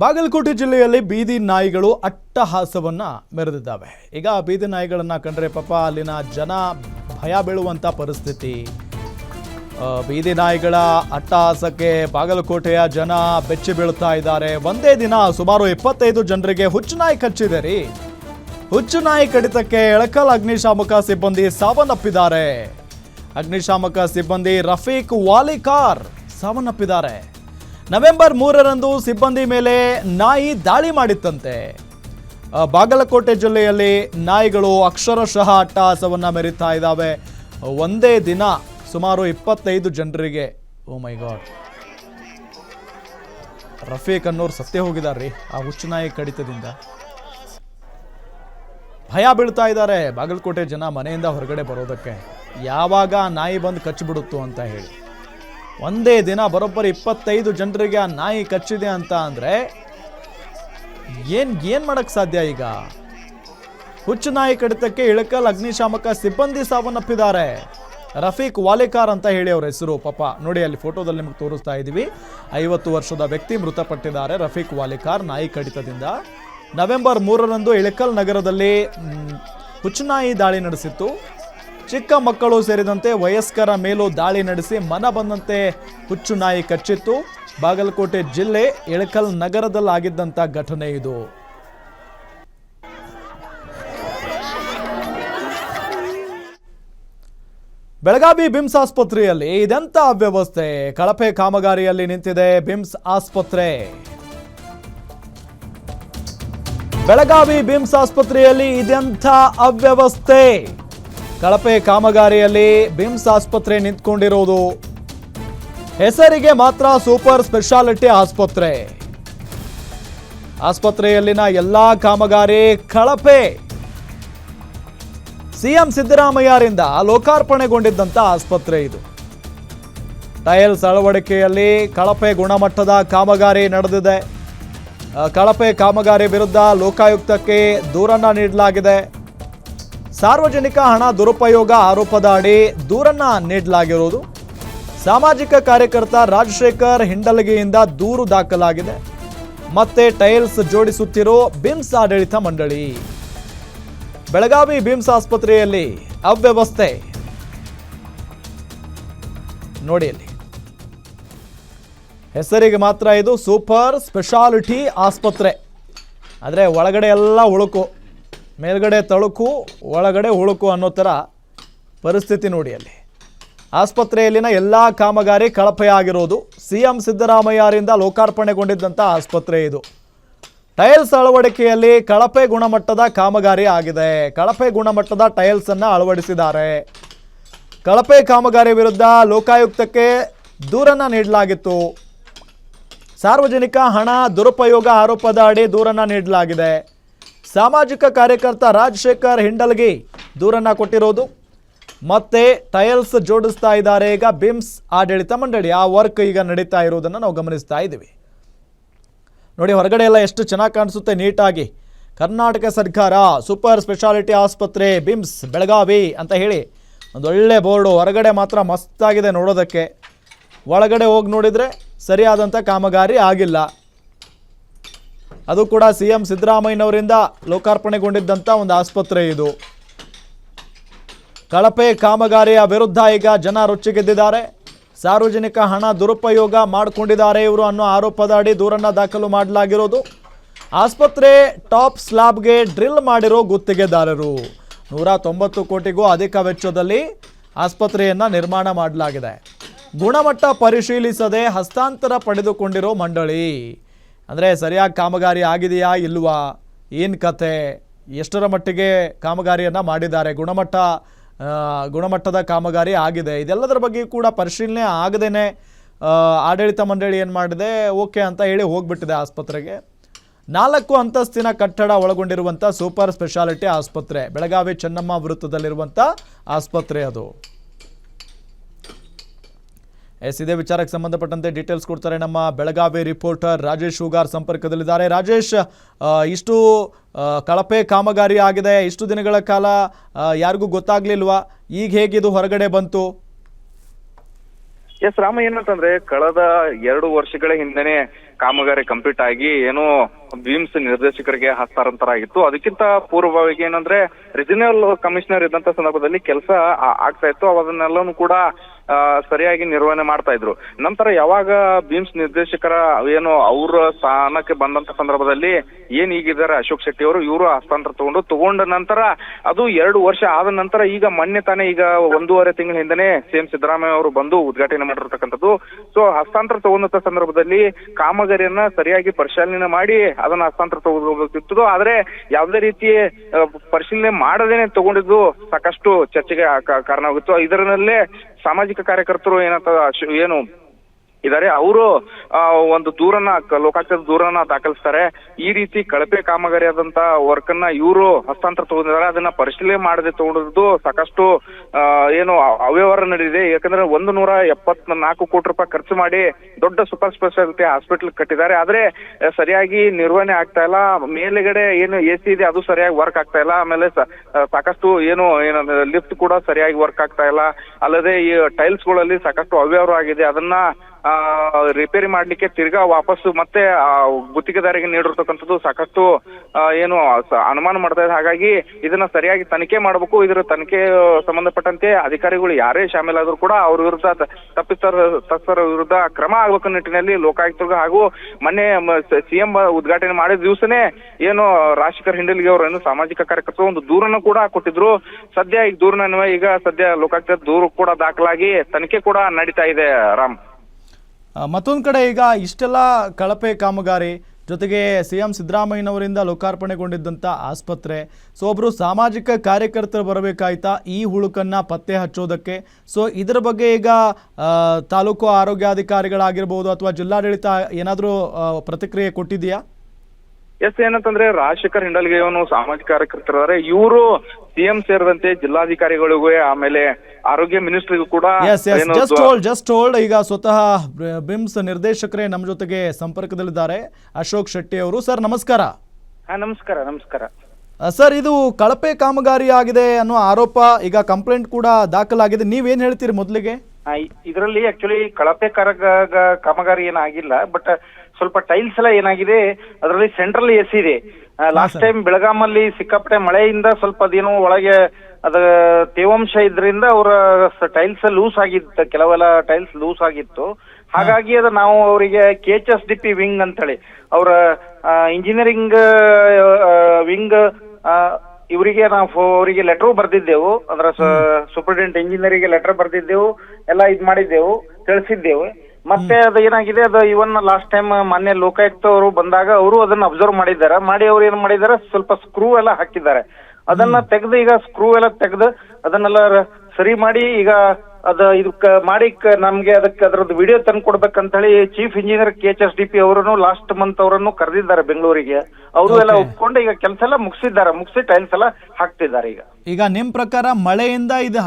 ಬಾಗಲಕೋಟೆ ಜಿಲ್ಲೆಯಲ್ಲಿ ಬೀದಿ ನಾಯಿಗಳು ಅಟ್ಟಹಾಸವನ್ನ ಮೆರೆದಿದ್ದಾವೆ. ಈಗ ಬೀದಿ ನಾಯಿಗಳನ್ನ ಕಂಡ್ರೆ ಪಾಪ ಅಲ್ಲಿನ ಜನ ಭಯ ಬೀಳುವಂತ ಪರಿಸ್ಥಿತಿ. ಬೀದಿ ನಾಯಿಗಳ ಅಟ್ಟಹಾಸಕ್ಕೆ ಬಾಗಲಕೋಟೆಯ ಜನ ಬೆಚ್ಚಿ ಬೀಳ್ತಾ ಇದ್ದಾರೆ. ಒಂದೇ ದಿನ ಸುಮಾರು ಇಪ್ಪತ್ತೈದು ಜನರಿಗೆ ಹುಚ್ಚು ನಾಯಿ ಕಚ್ಚಿದೆ ರೀ ಹುಚ್ಚು ನಾಯಿ ಕಡಿತಕ್ಕೆ ಎಳಕಲ್ ಅಗ್ನಿಶಾಮಕ ಸಿಬ್ಬಂದಿ ಸಾವನ್ನಪ್ಪಿದ್ದಾರೆ. ಅಗ್ನಿಶಾಮಕ ಸಿಬ್ಬಂದಿ ರಫೀಕ್ ವಾಲಿಕಾರ್ ಸಾವನ್ನಪ್ಪಿದ್ದಾರೆ. ನವೆಂಬರ್ ಮೂರರಂದು ಸಿಬ್ಬಂದಿ ಮೇಲೆ ನಾಯಿ ದಾಳಿ ಮಾಡಿತ್ತಂತೆ. ಬಾಗಲಕೋಟೆ ಜಿಲ್ಲೆಯಲ್ಲಿ ನಾಯಿಗಳು ಅಕ್ಷರಶಃ ಅಟ್ಟಹಾಸವನ್ನು ಮೆರಿತಾ ಇದ್ದಾವೆ ಒಂದೇ ದಿನ ಸುಮಾರು ಇಪ್ಪತ್ತೈದು ಜನರಿಗೆ, ಓ ಮೈ ಗಾಡ್. ರಫೀಕ್ ಅನ್ನೋರು ಸತ್ತೇ ಹೋಗಿದ್ದಾರೆ ಆ ಹುಚ್ಚು ನಾಯಿ ಕಡಿತದಿಂದ. ಭಯ ಬೀಳ್ತಾ ಇದ್ದಾರೆ ಬಾಗಲಕೋಟೆ ಜನ ಮನೆಯಿಂದ ಹೊರಗಡೆ ಬರೋದಕ್ಕೆ. ಯಾವಾಗ ನಾಯಿ ಬಂದು ಕಚ್ಚಿಬಿಡುತ್ತು ಅಂತ ಹೇಳಿ. ಒಂದೇ ದಿನ ಬರೋಬ್ಬರಿ ಇಪ್ಪತ್ತೈದು ಜನರಿಗೆ ಆ ನಾಯಿ ಕಚ್ಚಿದೆ ಅಂತ ಅಂದರೆ ಏನು ಏನು ಮಾಡೋಕ್ಕೆ ಸಾಧ್ಯ ಈಗ? ಹುಚ್ಚು ನಾಯಿ ಕಡಿತಕ್ಕೆ ಇಳಕಲ್ ಅಗ್ನಿಶಾಮಕ ಸಿಬ್ಬಂದಿ ಸಾವನ್ನಪ್ಪಿದ್ದಾರೆ. ರಫೀಕ್ ವಾಲಿಕಾರ್ ಅಂತ ಹೇಳಿ ಅವ್ರ ಹೆಸರು, ಪಾಪ. ನೋಡಿ, ಅಲ್ಲಿ ಫೋಟೋದಲ್ಲಿ ನಿಮಗೆ ತೋರಿಸ್ತಾ ಇದ್ದೀವಿ. ಐವತ್ತು ವರ್ಷದ ವ್ಯಕ್ತಿ ಮೃತಪಟ್ಟಿದ್ದಾರೆ, ರಫೀಕ್ ವಾಲಿಕಾರ್, ನಾಯಿ ಕಡಿತದಿಂದ. ನವೆಂಬರ್ ಮೂರರಂದು ಇಳಕಲ್ ನಗರದಲ್ಲಿ ಹುಚ್ಚು ಹುಚ್ಚುನಾಯಿ ದಾಳಿ ನಡೆಸಿತ್ತು. ಚಿಕ್ಕ ಮಕ್ಕಳು ಸೇರಿದಂತೆ ವಯಸ್ಕರ ಮೇಲೂ ದಾಳಿ ನಡೆಸಿ ಮನ ಬಂದಂತೆ ಹುಚ್ಚು ನಾಯಿ ಕಚ್ಚಿತ್ತು. ಬಾಗಲಕೋಟೆ ಜಿಲ್ಲೆ ಇಳಕಲ್ ನಗರದಲ್ಲಾಗಿದ್ದಂಥ ಘಟನೆ ಇದು. ಬೆಳಗಾವಿ ಬಿಮ್ಸ್ ಆಸ್ಪತ್ರೆಯಲ್ಲಿ ಇದೆಂತ ಅವ್ಯವಸ್ಥೆ? ಕಳಪೆ ಕಾಮಗಾರಿಯಲ್ಲಿ ನಿಂತಿದೆ ಬಿಮ್ಸ್ ಆಸ್ಪತ್ರೆ. ಬೆಳಗಾವಿ ಬಿಮ್ಸ್ ಆಸ್ಪತ್ರೆಯಲ್ಲಿ ಇದೆಂಥ ಅವ್ಯವಸ್ಥೆ? ಕಳಪೆ ಕಾಮಗಾರಿಯಲ್ಲಿ ಬಿಮ್ಸ್ ಆಸ್ಪತ್ರೆ ನಿಂತ್ಕೊಂಡಿರೋದು. ಹೆಸರಿಗೆ ಮಾತ್ರ ಸೂಪರ್ ಸ್ಪೆಷಾಲಿಟಿ ಆಸ್ಪತ್ರೆ. ಆಸ್ಪತ್ರೆಯಲ್ಲಿನ ಎಲ್ಲಾ ಕಾಮಗಾರಿ ಕಳಪೆ. ಸಿಎಂ ಸಿದ್ದರಾಮಯ್ಯರಿಂದ ಲೋಕಾರ್ಪಣೆಗೊಂಡಿದ್ದಂಥ ಆಸ್ಪತ್ರೆ ಇದು. ಟೈಲ್ಸ್ ಅಳವಡಿಕೆಯಲ್ಲಿ ಕಳಪೆ ಗುಣಮಟ್ಟದ ಕಾಮಗಾರಿ ನಡೆದಿದೆ. ಕಳಪೆ ಕಾಮಗಾರಿ ವಿರುದ್ಧ ಲೋಕಾಯುಕ್ತಕ್ಕೆ ದೂರನ್ನ ನೀಡಲಾಗಿದೆ. ಸಾರ್ವಜನಿಕ ಹಣ ದುರುಪಯೋಗ ಆರೋಪದ ಅಡಿ ದೂರನ್ನ ನೀಡಲಾಗಿರುವುದು. ಸಾಮಾಜಿಕ ಕಾರ್ಯಕರ್ತ ರಾಜಶೇಖರ್ ಹಿಂಡಲಗಿಯಿಂದ ದೂರು ದಾಖಲಾಗಿದೆ. ಮತ್ತೆ ಟೈಲ್ಸ್ ಜೋಡಿಸುತ್ತಿರೋ ಬಿಮ್ಸ್ ಆಡಳಿತ ಮಂಡಳಿ. ಬೆಳಗಾವಿ ಬಿಮ್ಸ್ ಆಸ್ಪತ್ರೆಯಲ್ಲಿ ಅವ್ಯವಸ್ಥೆ. ನೋಡಿ ಅಲ್ಲಿ. ಹೆಸರಿಗೆ ಮಾತ್ರ ಇದು ಸೂಪರ್ ಸ್ಪೆಷಾಲಿಟಿ ಆಸ್ಪತ್ರೆ. ಆದರೆ ಒಳಗಡೆ ಎಲ್ಲ ಉಳುಕು. ಮೇಲ್ಗಡೆ ತಳುಕು, ಒಳಗಡೆ ಹುಳುಕು ಅನ್ನೋ ಥರ ಪರಿಸ್ಥಿತಿ ನೋಡಿ ಅಲ್ಲಿ. ಆಸ್ಪತ್ರೆಯಲ್ಲಿನ ಎಲ್ಲ ಕಾಮಗಾರಿ ಕಳಪೆಯಾಗಿರೋದು ಸಿ ಎಂ ಸಿದ್ದರಾಮಯ್ಯರಿಂದ ಲೋಕಾರ್ಪಣೆಗೊಂಡಿದ್ದಂಥ ಆಸ್ಪತ್ರೆ ಇದು. ಟೈಲ್ಸ್ ಅಳವಡಿಕೆಯಲ್ಲಿ ಕಳಪೆ ಗುಣಮಟ್ಟದ ಕಾಮಗಾರಿ ಆಗಿದೆ. ಕಳಪೆ ಗುಣಮಟ್ಟದ ಟೈಲ್ಸನ್ನು ಅಳವಡಿಸಿದ್ದಾರೆ. ಕಳಪೆ ಕಾಮಗಾರಿ ವಿರುದ್ಧ ಲೋಕಾಯುಕ್ತಕ್ಕೆ ದೂರನ್ನು ನೀಡಲಾಗಿತ್ತು. ಸಾರ್ವಜನಿಕ ಹಣ ದುರುಪಯೋಗ ಆರೋಪದ ಅಡಿ ದೂರನ್ನು ನೀಡಲಾಗಿದೆ. ಸಾಮಾಜಿಕ ಕಾರ್ಯಕರ್ತ ರಾಜಶೇಖರ್ ಹಿಂಡಲ್ಗಿ ದೂರನ್ನ ಕೊಟ್ಟಿರೋದು. ಮತ್ತೆ ಟೈಲ್ಸ್ ಜೋಡಿಸ್ತಾ ಇದ್ದಾರೆ. ಈಗ ಬಿಮ್ಸ್ ಆಡಳಿತ ಮಂಡಳಿ ಆ ವರ್ಕ್ ಈಗ ನಡೀತಾ ಇರೋದನ್ನು ನಾವು ಗಮನಿಸ್ತಾ ಇದ್ದೀವಿ. ನೋಡಿ, ಹೊರಗಡೆ ಎಲ್ಲ ಎಷ್ಟು ಚೆನ್ನಾಗಿ ಕಾಣಿಸುತ್ತೆ ನೀಟಾಗಿ. ಕರ್ನಾಟಕ ಸರ್ಕಾರ ಸೂಪರ್ ಸ್ಪೆಷಾಲಿಟಿ ಆಸ್ಪತ್ರೆ ಬಿಮ್ಸ್ ಬೆಳಗಾವಿ ಅಂತ ಹೇಳಿ ಒಂದು ಒಳ್ಳೆ ಬೋರ್ಡು ಹೊರಗಡೆ ಮಾತ್ರ ಮಸ್ತಾಗಿದೆ ನೋಡೋದಕ್ಕೆ. ಒಳಗಡೆ ಹೋಗಿ ನೋಡಿದರೆ ಸರಿಯಾದಂಥ ಕಾಮಗಾರಿ ಆಗಿಲ್ಲ. ಅದು ಕೂಡ ಸಿ ಎಂ ಸಿದ್ದರಾಮಯ್ಯನವರಿಂದ ಲೋಕಾರ್ಪಣೆಗೊಂಡಿದ್ದಂಥ ಒಂದು ಆಸ್ಪತ್ರೆ ಇದು. ಕಳಪೆ ಕಾಮಗಾರಿಯ ವಿರುದ್ಧ ಈಗ ಜನ ರೊಚ್ಚಿಗೆದ್ದಿದ್ದಾರೆ. ಸಾರ್ವಜನಿಕ ಹಣ ದುರುಪಯೋಗ ಮಾಡಿಕೊಂಡಿದ್ದಾರೆ ಇವರು ಅನ್ನೋ ಆರೋಪದ ಅಡಿ ದೂರನ್ನು ದಾಖಲು ಮಾಡಲಾಗಿರೋದು. ಆಸ್ಪತ್ರೆ ಟಾಪ್ ಸ್ಲಾಬ್ಗೆ ಡ್ರಿಲ್ ಮಾಡಿರೋ ಗುತ್ತಿಗೆದಾರರು. ನೂರ ತೊಂಬತ್ತು ಕೋಟಿಗೂ ಅಧಿಕ ವೆಚ್ಚದಲ್ಲಿ ಆಸ್ಪತ್ರೆಯನ್ನು ನಿರ್ಮಾಣ ಮಾಡಲಾಗಿದೆ. ಗುಣಮಟ್ಟ ಪರಿಶೀಲಿಸದೆ ಹಸ್ತಾಂತರ ಪಡೆದುಕೊಂಡಿರೋ ಮಂಡಳಿ. ಅಂದರೆ ಸರಿಯಾಗಿ ಕಾಮಗಾರಿ ಆಗಿದೆಯಾ ಇಲ್ವಾ? ಏನು ಕತೆ ಎಷ್ಟರ ಮಟ್ಟಿಗೆ ಕಾಮಗಾರಿಯನ್ನು ಮಾಡಿದ್ದಾರೆ? ಗುಣಮಟ್ಟ ಗುಣಮಟ್ಟದ ಕಾಮಗಾರಿ ಆಗಿದೆ. ಇದೆಲ್ಲದರ ಬಗ್ಗೆ ಕೂಡ ಪರಿಶೀಲನೆ ಆಗದೇ ಆಡಳಿತ ಮಂಡಳಿ ಏನು ಮಾಡಿದೆ? ಓಕೆ ಅಂತ ಹೇಳಿ ಹೋಗ್ಬಿಟ್ಟಿದೆ ಆಸ್ಪತ್ರೆಗೆ. ನಾಲ್ಕು ಅಂತಸ್ತಿನ ಕಟ್ಟಡ ಒಳಗೊಂಡಿರುವಂಥ ಸೂಪರ್ ಸ್ಪೆಷಾಲಿಟಿ ಆಸ್ಪತ್ರೆ, ಬೆಳಗಾವಿ ಚೆನ್ನಮ್ಮ ವೃತ್ತದಲ್ಲಿರುವಂಥ ಆಸ್ಪತ್ರೆ ಅದು. ಎಸ್ ಇದೇ ವಿಚಾರಕ್ಕೆ ಸಂಬಂಧಪಟ್ಟಂತೆ ಡೀಟೇಲ್ಸ್ ಕೊಡ್ತಾರೆ ನಮ್ಮ ಬೆಳಗಾವಿ ರಿಪೋರ್ಟರ್ ರಾಜೇಶ್ ಹೂಗಾರ್ ಸಂಪರ್ಕದಲ್ಲಿದ್ದಾರೆ. ರಾಜೇಶ್ ಇಷ್ಟು ಕಳಪೆ ಕಾಮಗಾರಿ ಆಗಿದೆ. ಇಷ್ಟು ದಿನಗಳ ಕಾಲ ಯಾರಿಗೂ ಗೊತ್ತಾಗ್ಲಿಲ್ವಾ? ಈಗ ಹೇಗಿದು ಹೊರಗಡೆ ಬಂತು? ಎಸ್, ರಾಮ, ಏನಂತಂದ್ರೆ, ಕಳೆದ ಎರಡು ವರ್ಷಗಳ ಹಿಂದೆನೆ ಕಾಮಗಾರಿ ಕಂಪ್ಲೀಟ್ ಆಗಿ ಏನು ಬಿಮ್ಸ್ ನಿರ್ದೇಶಕರಿಗೆ ಹಸ್ತಾಂತರ ಆಗಿತ್ತು ಅದಕ್ಕಿಂತ ಪೂರ್ವವಾಗಿ ಏನಂದ್ರೆ ರಿಜಿನಲ್ ಕಮಿಷನರ್ ಇದ್ದಂತ ಸಂದರ್ಭದಲ್ಲಿ ಕೆಲಸ ಆಗ್ತಾ ಇತ್ತು. ಅದನ್ನೆಲ್ಲನೂ ಕೂಡ ಸರಿಯಾಗಿ ನಿರ್ವಹಣೆ ಮಾಡ್ತಾ ಇದ್ರು. ನಂತರ ಯಾವಾಗ ಬಿಮ್ಸ್ ನಿರ್ದೇಶಕರ, ಏನು, ಅವ್ರ ಸ್ಥಾನಕ್ಕೆ ಬಂದಂತ ಸಂದರ್ಭದಲ್ಲಿ ಏನ್ ಈಗಿದ್ದಾರೆ ಅಶೋಕ್ ಶೆಟ್ಟಿ ಅವರು, ಇವರು ಹಸ್ತಾಂತರ ತಗೊಂಡು, ತಗೊಂಡ ನಂತರ ಅದು ಎರಡು ವರ್ಷ ಆದ ನಂತರ ಈಗ ಮೊನ್ನೆ ತಾನೇ ಈಗ ಒಂದೂವರೆ ತಿಂಗಳ ಹಿಂದೆನೆ ಸಿಎಂ ಸಿದ್ದರಾಮಯ್ಯ ಅವರು ಬಂದು ಉದ್ಘಾಟನೆ ಮಾಡಿರ್ತಕ್ಕಂಥದ್ದು. ಸೊ ಹಸ್ತಾಂತರ ತಗೊಂಡಂತ ಸಂದರ್ಭದಲ್ಲಿ ಕಾಮಗಾರಿಯನ್ನ ಸರಿಯಾಗಿ ಪರಿಶೀಲನೆ ಮಾಡಿ ಅದನ್ನ ಹಸ್ತಾಂತರ ತಗೋಬೇಕಿತ್ತು ಆದ್ರೆ ಯಾವುದೇ ರೀತಿ ಪರಿಶೀಲನೆ ಮಾಡದೇನೆ ತಗೊಂಡಿದ್ದು ಸಾಕಷ್ಟು ಚರ್ಚೆಗೆ ಕಾರಣ ಕಾರಣವಾಗಿತ್ತು ಇದರಲ್ಲೇ ಸಾಮಾಜಿಕ ಕಾರ್ಯಕರ್ತರು ಏನಂತ ಏನು ಇದಾರೆ. ಅವರು ಒಂದು ದೂರನ್ನ ಲೋಕಾಯುಕ್ತ ದೂರನ್ನ ದಾಖಲಿಸ್ತಾರೆ. ಈ ರೀತಿ ಕಳಪೆ ಕಾಮಗಾರಿ ಆದಂತ ವರ್ಕ್ ಅನ್ನ ಇವರು ಹಸ್ತಾಂತರ ತಗೊಂಡಿದ್ದಾರೆ. ಅದನ್ನ ಪರಿಶೀಲನೆ ಮಾಡದೆ ತಗೊಂಡಿದ್ದು ಸಾಕಷ್ಟು ಏನು ಅವ್ಯವಹಾರ ನಡೆದಿದೆ. ಯಾಕಂದ್ರೆ ಒಂದು ನೂರ ಎಪ್ಪತ್ ನಾಲ್ಕು ಕೋಟಿ ರೂಪಾಯಿ ಖರ್ಚು ಮಾಡಿ ದೊಡ್ಡ ಸೂಪರ್ ಸ್ಪೆಷಾಲಿಟಿ ಹಾಸ್ಪಿಟಲ್ ಕಟ್ಟಿದ್ದಾರೆ. ಆದ್ರೆ, ಸರಿಯಾಗಿ ನಿರ್ವಹಣೆ ಆಗ್ತಾ ಇಲ್ಲ. ಮೇಲೆಗಡೆ ಏನು ಎ ಸಿ ಇದೆ, ಅದು ಸರಿಯಾಗಿ ವರ್ಕ್ ಆಗ್ತಾ ಇಲ್ಲ. ಆಮೇಲೆ ಸಾಕಷ್ಟು ಏನು ಏನಂದ್ರೆ ಲಿಫ್ಟ್ ಕೂಡ ಸರಿಯಾಗಿ ವರ್ಕ್ ಆಗ್ತಾ ಇಲ್ಲ. ಅಲ್ಲದೆ ಈ ಟೈಲ್ಸ್ಗಳಲ್ಲಿ ಸಾಕಷ್ಟು ಅವ್ಯವಹಾರ ಆಗಿದೆ. ಅದನ್ನ ರಿಪೇರಿ ಮಾಡ್ಲಿಕ್ಕೆ ತಿರ್ಗಾ ವಾಪಸ್ ಮತ್ತೆ ಆ, ಗುತ್ತಿಗೆದಾರಿಗೆ ನೀಡಿರ್ತಕ್ಕಂಥದ್ದು ಸಾಕಷ್ಟು ಏನು ಅನುಮಾನ ಮಾಡ್ತಾ ಇದೆ. ಹಾಗಾಗಿ ಇದನ್ನ ಸರಿಯಾಗಿ ತನಿಖೆ ಮಾಡಬೇಕು. ಇದರ ತನಿಖೆ ಸಂಬಂಧಪಟ್ಟಂತೆ ಅಧಿಕಾರಿಗಳು ಯಾರೇ ಶಾಮೀಲಾದ್ರೂ ಕೂಡ ಅವ್ರ ವಿರುದ್ಧ ತಪ್ಪಿತರ ತಪ್ಪಿತರ ವಿರುದ್ಧ ಕ್ರಮ ಆಗ್ಬೇಕು ನಿಟ್ಟಿನಲ್ಲಿ ಲೋಕಾಯುಕ್ತರಿಗೆ ಹಾಗೂ ಮೊನ್ನೆ ಸಿಎಂ ಉದ್ಘಾಟನೆ ಮಾಡಿದ ದಿವಸನೇ ಏನು ರಾಜಶೇಖರ್ ಹಿಂಡಲ್ಗಿ ಅವರು ಏನು ಸಾಮಾಜಿಕ ಕಾರ್ಯಕರ್ತರು ಒಂದು ದೂರನ್ನು ಕೂಡ ಕೊಟ್ಟಿದ್ರು. ಸದ್ಯ ಈಗ ದೂರನ ಈಗ ಸದ್ಯ ಲೋಕಾಯುಕ್ತ ದೂರು ಕೂಡ ದಾಖಲಾಗಿ ತನಿಖೆ ಕೂಡ ನಡೀತಾ ಇದೆ ರಾಮ್. ಮತ್ತೊಂದು ಕಡೆ ಈಗ ಇಷ್ಟೆಲ್ಲ ಕಳಪೆ ಕಾಮಗಾರಿ ಜೊತೆಗೆ ಸಿ ಎಂ ಸಿದ್ದರಾಮಯ್ಯನವರಿಂದ ಲೋಕಾರ್ಪಣೆಗೊಂಡಿದ್ದಂಥ ಆಸ್ಪತ್ರೆ. ಸೊ ಒಬ್ಬರು ಸಾಮಾಜಿಕ ಕಾರ್ಯಕರ್ತರು ಬರಬೇಕಾಯ್ತಾ ಈ ಹುಳುಕನ್ನು ಪತ್ತೆ ಹಚ್ಚೋದಕ್ಕೆ? ಸೊ, ಇದರ ಬಗ್ಗೆ ಈಗ ತಾಲೂಕು ಆರೋಗ್ಯಾಧಿಕಾರಿಗಳಾಗಿರ್ಬೋದು ಅಥವಾ ಜಿಲ್ಲಾಡಳಿತ ಏನಾದರೂ ಪ್ರತಿಕ್ರಿಯೆ ಕೊಟ್ಟಿದೆಯಾ ಎಸ್ ಏನಂತಂದ್ರೆ ರಾಜಶೇಖರ್ ಹಿಂಡಲ್ಗೆ ಅವನು ಸಾಮಾಜಿಕ ಕಾರ್ಯಕರ್ತರಾದ್ರೆ ಇವರು ಸಿಎಂ ಸೇರಿದಂತೆ ಜಿಲ್ಲಾಧಿಕಾರಿಗಳಿಗೂ ಆಮೇಲೆ ಆರೋಗ್ಯ ಮಿನಿಸ್ಟ್ರಿಗೂ ಕೂಡ ಜಸ್ಟ್ ಹೋಲ್ಡ್ ಜಸ್ಟ್ ಹೋಲ್ಡ್ ಈಗ ಸ್ವತಃ ಬಿಮ್ಸ್ ನಿರ್ದೇಶಕರೇ ನಮ್ಮ ಜೊತೆಗೆ ಸಂಪರ್ಕದಲ್ಲಿದ್ದಾರೆ. ಅಶೋಕ್ ಶೆಟ್ಟಿ ಅವರು. ಸರ್ ನಮಸ್ಕಾರ. ಹಾ ನಮಸ್ಕಾರ ನಮಸ್ಕಾರ. ಸರ್ ಇದು ಕಳಪೆ ಕಾಮಗಾರಿ ಆಗಿದೆ ಅನ್ನೋ ಆರೋಪ ಈಗ ಕಂಪ್ಲೇಂಟ್ ಕೂಡ ದಾಖಲಾಗಿದೆ. ನೀವೇನ್ ಹೇಳ್ತೀರಿ ಮೊದಲಿಗೆ? ಇದರಲ್ಲಿ ಆಕ್ಚುಲಿ ಕಳಪೆ ಕಾರ ಕಾಮಗಾರಿ ಏನಾಗಿಲ್ಲ ಬಟ್ ಸ್ವಲ್ಪ ಟೈಲ್ಸ್ ಎಲ್ಲ ಏನಾಗಿದೆ ಅದರಲ್ಲಿ ಸೆಂಟ್ರಲ್ ಎಸಿ ಇದೆ. ಲಾಸ್ಟ್ ಟೈಮ್ ಬೆಳಗಾಮಲ್ಲಿ ಸಿಕ್ಕಾಪಟ್ಟೆ ಮಳೆಯಿಂದ ಸ್ವಲ್ಪ ಅದೇನೋ ಒಳಗೆ ಅದ ತೇವಾಂಶ ಇದ್ರಿಂದ ಅವರ ಟೈಲ್ಸ್ ಲೂಸ್ ಆಗಿತ್ತು ಕೆಲವೆಲ್ಲ ಟೈಲ್ಸ್ ಲೂಸ್ ಆಗಿತ್ತು. ಹಾಗಾಗಿ ಅದು ನಾವು ಅವರಿಗೆ K H S D P wing ಅಂತೇಳಿ ಅವರ ಇಂಜಿನಿಯರಿಂಗ್ ವಿಂಗ್ ಇವರಿಗೆ ನಾವು ಅವರಿಗೆ ಲೆಟರ್ ಬರ್ದಿದ್ದೆವು. ಅದರ ಸೂಪರಿಂಟೆಂಡೆಂಟ್ ಇಂಜಿನಿಯರಿಗೆ ಲೆಟರ್ ಬರ್ದಿದ್ದೆವು. ಎಲ್ಲ ಇದ್ ಮಾಡಿದ್ದೆವು ತಿಳಿಸಿದ್ದೆವು. ಮತ್ತೆ ಅದು ಏನಾಗಿದೆ ಅದು ಇವನ್ ಲಾಸ್ಟ್ ಟೈಮ್ ಮೊನ್ನೆ ಲೋಕಾಯುಕ್ತ ಅವರು ಬಂದಾಗ ಅವರು ಅದನ್ನ ಅಬ್ಸರ್ವ್ ಮಾಡಿದ್ದಾರೆ. ಮಾಡಿ ಅವ್ರು ಏನ್ ಮಾಡಿದ್ದಾರೆ ಸ್ವಲ್ಪ ಸ್ಕ್ರೂ ಎಲ್ಲ ಹಾಕಿದ್ದಾರೆ. ಅದನ್ನ ತೆಗೆದು ಈಗ ಸ್ಕ್ರೂ ಎಲ್ಲ ತೆಗೆದು ಅದನ್ನೆಲ್ಲ ಸರಿ ಮಾಡಿ ಈಗ ಅದ ಇದಕ್ಕ ಮಾಡಿ ನಮ್ಗೆ ಅದಕ್ಕೆ ಅದ್ರದ್ದು ವಿಡಿಯೋ ತಂದು ಕೊಡ್ಬೇಕಂತ ಹೇಳಿ chief engineer K H S D P ಅವರನ್ನು ಲಾಸ್ಟ್ ಮಂತ್ ಅವರನ್ನು ಕರೆದಿದ್ದಾರೆ ಬೆಂಗಳೂರಿಗೆ. ಅವರು ಎಲ್ಲ. ಒಪ್ಕೊಂಡು ಈಗ ಕೆಲಸ ಎಲ್ಲ ಮುಗಿಸಿದ್ದಾರೆ ಮುಗಿಸಿ ಟೈಲ್ಸ್ ಎಲ್ಲ ಹಾಕ್ತಿದ್ದಾರೆ ಈಗ. ಈಗ ನಿಮ್ ಪ್ರಕಾರ ಮಳೆಯಿಂದ ಇದು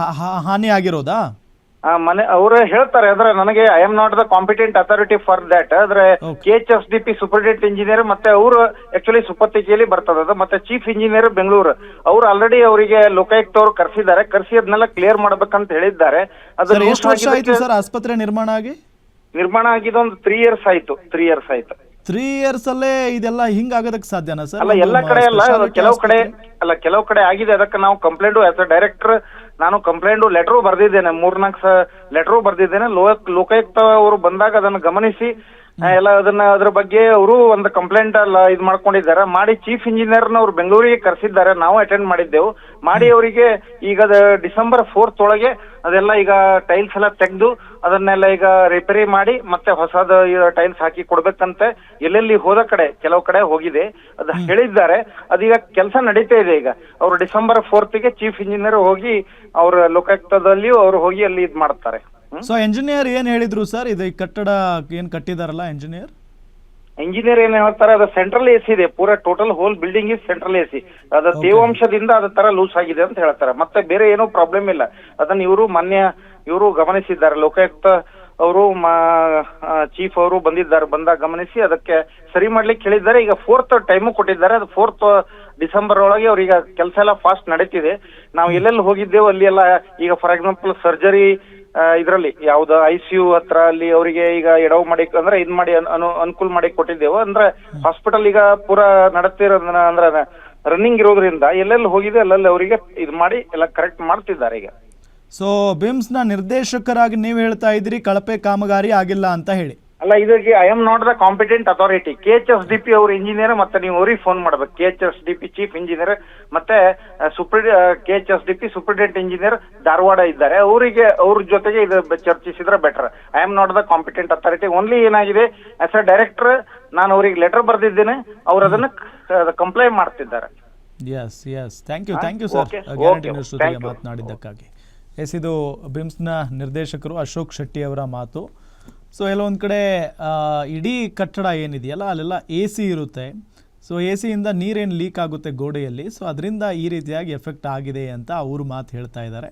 ಹಾನಿ ಆಗಿರೋದಾ ಆ ಮನೆ ಅವರು ಹೇಳ್ತಾರೆ ಅಂದ್ರೆ ನನಗೆ I am not the competent authority for that ಆದ್ರೆ Okay. K H S D P superintendent engineer ಮತ್ತೆ ಅವರು ಆಕ್ಚುಲಿ ಸುಪತ್ತಿಕೆಯಲ್ಲಿ ಬರ್ತದ. ಅದು ಮತ್ತೆ ಚೀಫ್ ಇಂಜಿನಿಯರ್ ಬೆಂಗಳೂರು ಅವ್ರು ಆಲ್ರೆಡಿ ಅವರಿಗೆ ಲೋಕಾಯುಕ್ತ ಅವರು ಕರೆಸಿದ್ದಾರೆ. ಕರ್ಸಿ ಅದನ್ನೆಲ್ಲ ಕ್ಲಿಯರ್ ಮಾಡ್ಬೇಕಂತ ಹೇಳಿದ್ದಾರೆ. ಅದು ಸರ್ ಎಷ್ಟು ವರ್ಷ ಆಯ್ತು ಸರ್ ಆಸ್ಪತ್ರೆ ನಿರ್ಮಾಣ ಆಗಿ? ನಿರ್ಮಾಣ ಆಗಿದ್ದು ಒಂದು ತ್ರೀ ಇಯರ್ಸ್ ಆಯ್ತು. ತ್ರೀ ಇಯರ್ಸ್ ಆಯ್ತು. ತ್ರೀ ಇಯರ್ಸ್ ಅಲ್ಲೇ ಇದೆಲ್ಲ ಹಿಂಗಾಗೋದಕ್ಕೆ ಸಾಧ್ಯನಾ ಸರ್ ಅಲ್ಲ ಎಲ್ಲ ಕಡೆ ಅಲ್ಲ ಅದು ಕೆಲವು ಕಡೆ ಅಲ್ಲ ಕೆಲವು ಕಡೆ ಆಗಿದೆ. ಅದಕ್ಕೆ ನಾವು ಕಂಪ್ಲೇಂಟ್ ಆಸ್ ಅ ಡೈರೆಕ್ಟರ್ ನಾನು ಕಂಪ್ಲೇಂಟ್ ಲೆಟರ್ ಬರ್ದಿದ್ದೇನೆ ಮೂರ್ನಾಲ್ಕು ಲೆಟರ್ ಬರ್ದಿದ್ದೇನೆ. ಲೋಕ ಲೋಕಾಯುಕ್ತ ಅವರು ಬಂದಾಗ ಅದನ್ನು ಗಮನಿಸಿ ಎಲ್ಲ ಅದನ್ನ ಅದ್ರ ಬಗ್ಗೆ ಅವರು ಒಂದು ಕಂಪ್ಲೇಂಟ್ ಅಲ್ಲ ಇದು ಮಾಡ್ಕೊಂಡಿದ್ದಾರೆ. ಮಾಡಿ ಚೀಫ್ ಇಂಜಿನಿಯರ್ನ ಅವ್ರು ಬೆಂಗಳೂರಿಗೆ ಕರೆಸಿದ್ದಾರೆ. ನಾವು ಅಟೆಂಡ್ ಮಾಡಿದ್ದೆವು. ಮಾಡಿ ಅವರಿಗೆ ಈಗ ಅದ ಡಿಸೆಂಬರ್ ಫೋರ್ತ್ ಒಳಗೆ ಅದೆಲ್ಲ ಈಗ ಟೈಲ್ಸ್ ಎಲ್ಲ ತೆಗೆದು ಅದನ್ನೆಲ್ಲ ಈಗ ರಿಪೇರಿ ಮಾಡಿ ಮತ್ತೆ ಹೊಸದ ಟೈಲ್ಸ್ ಹಾಕಿ ಕೊಡ್ಬೇಕಂತೆ ಎಲ್ಲೆಲ್ಲಿ ಹೋದ ಕಡೆ ಕೆಲವು ಕಡೆ ಹೋಗಿದೆ. ಅದು ಹೇಳಿದ್ದಾರೆ. ಅದೀಗ ಕೆಲಸ ನಡೀತಾ ಇದೆ ಈಗ. ಅವರು ಡಿಸೆಂಬರ್ ಫೋರ್ತ್ಗೆ ಚೀಫ್ ಇಂಜಿನಿಯರ್ ಹೋಗಿ ಅವ್ರ ಲೋಕಾಯುಕ್ತದಲ್ಲಿಯೂ ಅವ್ರು ಹೋಗಿ ಅಲ್ಲಿ ಇದು ಮಾಡ್ತಾರೆ? ಸೊ ಎಂಜಿನಿಯರ್ ಏನ್ ಹೇಳಿದ್ರು ಸರ್ ಇದು ಈ ಕಟ್ಟಡ ಏನ್ ಕಟ್ಟಿದಾರಲ್ಲ ಎಂಜಿನಿಯರ್ ಇಂಜಿನಿಯರ್ ಏನ್ ಹೇಳ್ತಾರೆ ಅದು ಸೆಂಟ್ರಲ್ ಎಸಿ ಇದೆ. ಪೂರ total whole building is central AC ಅದ ತೇವಾಂಶದಿಂದ ಅದ ತರ ಲೂಸ್ ಆಗಿದೆ ಅಂತ ಹೇಳ್ತಾರೆ. ಮತ್ತೆ ಬೇರೆ ಏನೂ ಪ್ರಾಬ್ಲಮ್ ಇಲ್ಲ. ಅದನ್ನ ಇವರು ಮೊನ್ನೆ ಇವರು ಗಮನಿಸಿದ್ದಾರೆ. ಲೋಕಾಯುಕ್ತ ಅವರು ಚೀಫ್ ಅವರು ಬಂದಿದ್ದಾರೆ. ಬಂದಾಗ ಗಮನಿಸಿ ಅದಕ್ಕೆ ಸರಿ ಮಾಡ್ಲಿಕ್ಕೆ ಹೇಳಿದ್ದಾರೆ ಈಗ ಫೋರ್ತ್ ಟೈಮು ಕೊಟ್ಟಿದ್ದಾರೆ. ಅದು ಫೋರ್ತ್ ಡಿಸೆಂಬರ್ ಒಳಗೆ ಅವ್ರೀಗ ಕೆಲಸ ಎಲ್ಲ ಫಾಸ್ಟ್ ನಡೀತಿದೆ. ನಾವು ಎಲ್ಲೆಲ್ಲಿ ಹೋಗಿದ್ದೇವೆ ಅಲ್ಲಿ ಎಲ್ಲ ಈಗ ಫಾರ್ ಎಕ್ಸಾಂಪಲ್ ಸರ್ಜರಿ ಇದರಲ್ಲಿ ಯಾವ್ದು ಐ ಸಿ ಯು ಹತ್ರ ಅಲ್ಲಿ ಅವರಿಗೆ ಈಗ ಎಡವು ಮಾಡಿ, ಅಂದ್ರೆ ಇದ್ ಮಾಡಿ ಅನ್- ಅನು, ಅನುಕೂಲ ಮಾಡಿ ಕೊಟ್ಟಿದ್ದೇವೆ. ಅಂದ್ರೆ ಹಾಸ್ಪಿಟಲ್ ಈಗ ಪೂರಾ ನಡತಿರೋದನ್ನ, ಅಂದ್ರೆ ರನ್ನಿಂಗ್ ಇರೋದ್ರಿಂದ ಎಲ್ಲೆಲ್ಲಿ ಹೋಗಿದೆ ಅಲ್ಲಲ್ಲಿ ಅವರಿಗೆ ಇದು ಮಾಡಿ ಎಲ್ಲ ಕರೆಕ್ಟ್ ಮಾಡ್ತಿದ್ದಾರೆ ಈಗ. ಸೊ ನ ನಿರ್ದೇಶಕರಾಗಿ ನೀವು ಹೇಳ್ತಾ ಇದ್ದೀರಿ, ಕಳಪೆ ಕಾಮಗಾರಿ ಆಗಿಲ್ಲ ಅಂತ ಹೇಳಿ. ಅಲ್ಲ ಇದಕ್ಕೆ I am not the competent authority K H S D P ಅವ್ರ ಇಂಜಿನಿಯರ್ ಮತ್ತೆ ನೀವು ಅವ್ರಿಗೆ ಫೋನ್ ಮಾಡ್ಬೇಕು. K H S D P chief engineer ಮತ್ತೆ supreme K H S D P superintendent engineer Dharwad ಇದ್ದಾರೆ. ಅವರಿಗೆ ಅವ್ರ ಜೊತೆಗೆ ಇದು ಚರ್ಚಿಸಿದ್ರೆ better I am not the competent authority only ಏನಾಗಿದೆ ಆಸ್ ಅ ಡೈರೆಕ್ಟರ್ ನಾನು ಅವ್ರಿಗೆ ಲೆಟರ್ ಬರೆದಿದ್ದೇನೆ. ಅವ್ರು ಅದನ್ನ ಕಂಪ್ಲೈ ಮಾಡ್ತಿದ್ದಾರೆ. Yes yes thank you? Thank you sir guarantee okay, news ಜೊತೆಗೆ ಮಾತನಾಡಿದ್ದಕ್ಕಾಗಿ. ಎಸ್ ಇದು ಬಿಮ್ಸ್ನ ನಿರ್ದೇಶಕರು ಅಶೋಕ್ ಶೆಟ್ಟಿ ಅವರ ಮಾತು. ಸೊ ಎಲ್ಲೊಂದು ಕಡೆ ಇಡೀ ಕಟ್ಟಡ ಏನಿದೆಯಲ್ಲ, ಅಲ್ಲೆಲ್ಲ ಎ ಸಿ ಇರುತ್ತೆ. ಸೊ ಎ ಸಿಯಿಂದ ನೀರೇನು ಲೀಕ್ ಆಗುತ್ತೆ ಗೋಡೆಯಲ್ಲಿ? ಸೊ ಅದರಿಂದ ಈ ರೀತಿಯಾಗಿ ಎಫೆಕ್ಟ್ ಆಗಿದೆ ಅಂತ ಅವರು ಮಾತು ಹೇಳ್ತಾ ಇದ್ದಾರೆ.